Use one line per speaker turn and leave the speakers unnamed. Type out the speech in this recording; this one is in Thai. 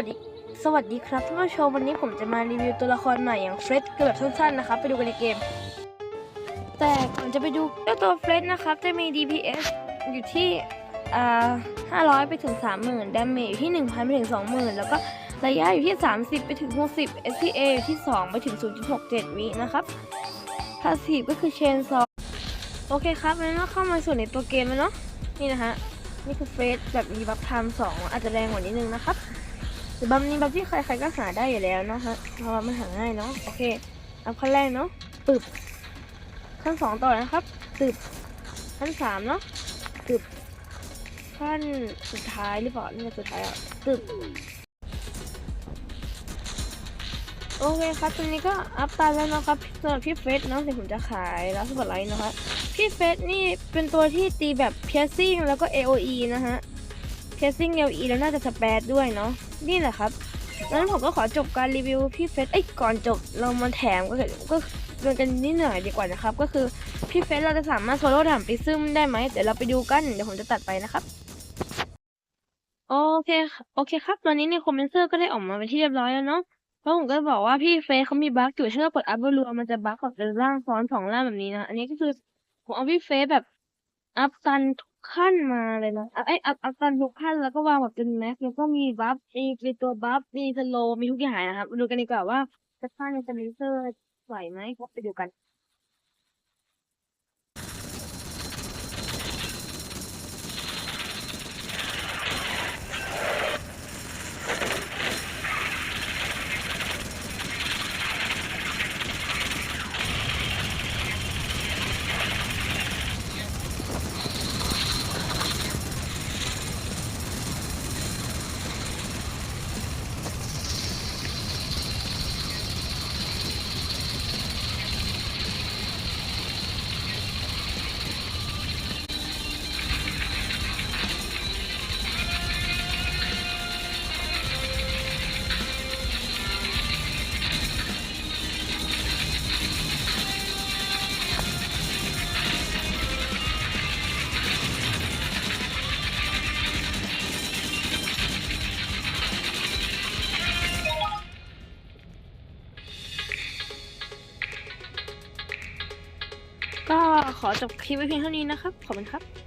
วัสดีสวัสดีครับท่านผู้ชมวันนี้ผมจะมารีวิวตัวละครใหม่อย่างเฟรดกันแบบสั้นๆนะครับ ไปดูกันในเกม แต่ก่อนจะไปดูเจ้าตัวเฟรดนะครับ จะมี DPS อยู่ที่อ่า500 ไปถึง 30,000ดาเมจอยู่ที่ 1,000 ไปถึง 20,000 แล้วก็ระยะอยู่ที่ 30 ไปถึง 60 SPA อยู่ที่ 2 ไปถึง 0.67 วินะครับพาสซีฟก็คือเชนซอโอเคครับงั้นก็เข้ามาสู่ในตัวเกมแล้วเนาะนี่นะฮะนี่คือเฟสแบบมีบัฟไทม์สองอาจจะแรงกว่านิดนึงนะครับ แต่บัฟนี้บัฟที่ใครๆก็หาได้อยู่แล้วเนาะฮะเพราะว่ามันหาง่ายเนาะโอเคเอาขั้นแรกเนาะตึบขั้นสองต่อนะครับตึบขั้นสามเนาะตึบขั้นสุดท้ายหรือเปล่านี่สุดท้ายอะตึบโอเคครับตอนนี้ก็อัพตาแล้วนะครับสำหรับพี่เฟสเนาะเดี๋ยวผมจะขายแล้วสปอตไลท์นะครับพี่เฟสนี่เป็นตัวที่ตีแบบ piercing แล้วก็ AOE นะฮะ piercing AOE แล้วน่าจะสเปดด้วยเนาะ นี่แหละครับงั้นผมก็ขอจบการรีวิวพี่เฟสเอ้ยก่อนจบเรามาแถมก็คือก็เดินกันนิดหน่อยดีกว่านะครับ ก็คือพี่เฟสเราจะสามารถโซโล่ถามไปซึมได้ไหมเดี๋ยวเราไปดูกันเดี๋ยวผมจะตัดไปนะครับโอเคโอเคครับ ตอนนี้ในคอมเมนเซอร์ก็ได้ออกมาเป็นที่เรียบร้อยแล้วเนาะแล้วผมก็บอกว่าพี่เฟซเขามีบั๊กอยู่ถ้าเรากดอัพรัวมันจะบั๊กแบบเป็นร่างซ้อนสองร่างแบบนี้นะ อันนี้ก็คือผมเอาพี่เฟซแบบอัพตันทุก ขั้นมาเลยนะเอาไอเอาเอาตอนทุกขั้นแล้วก็วางแบบเป็นแม็กแล้วก็มีบัฟมีมีตัวบัฟมีสโลมีทุกอย่างนะครับมาดูกันดีกว่าว่าจะฆ่าในคอมเมนเซอร์ไหวไหมก็ไปดูกัน ก็ขอจบคลิปไว้เพียงเท่านี้นะครับ ขอบคุณครับ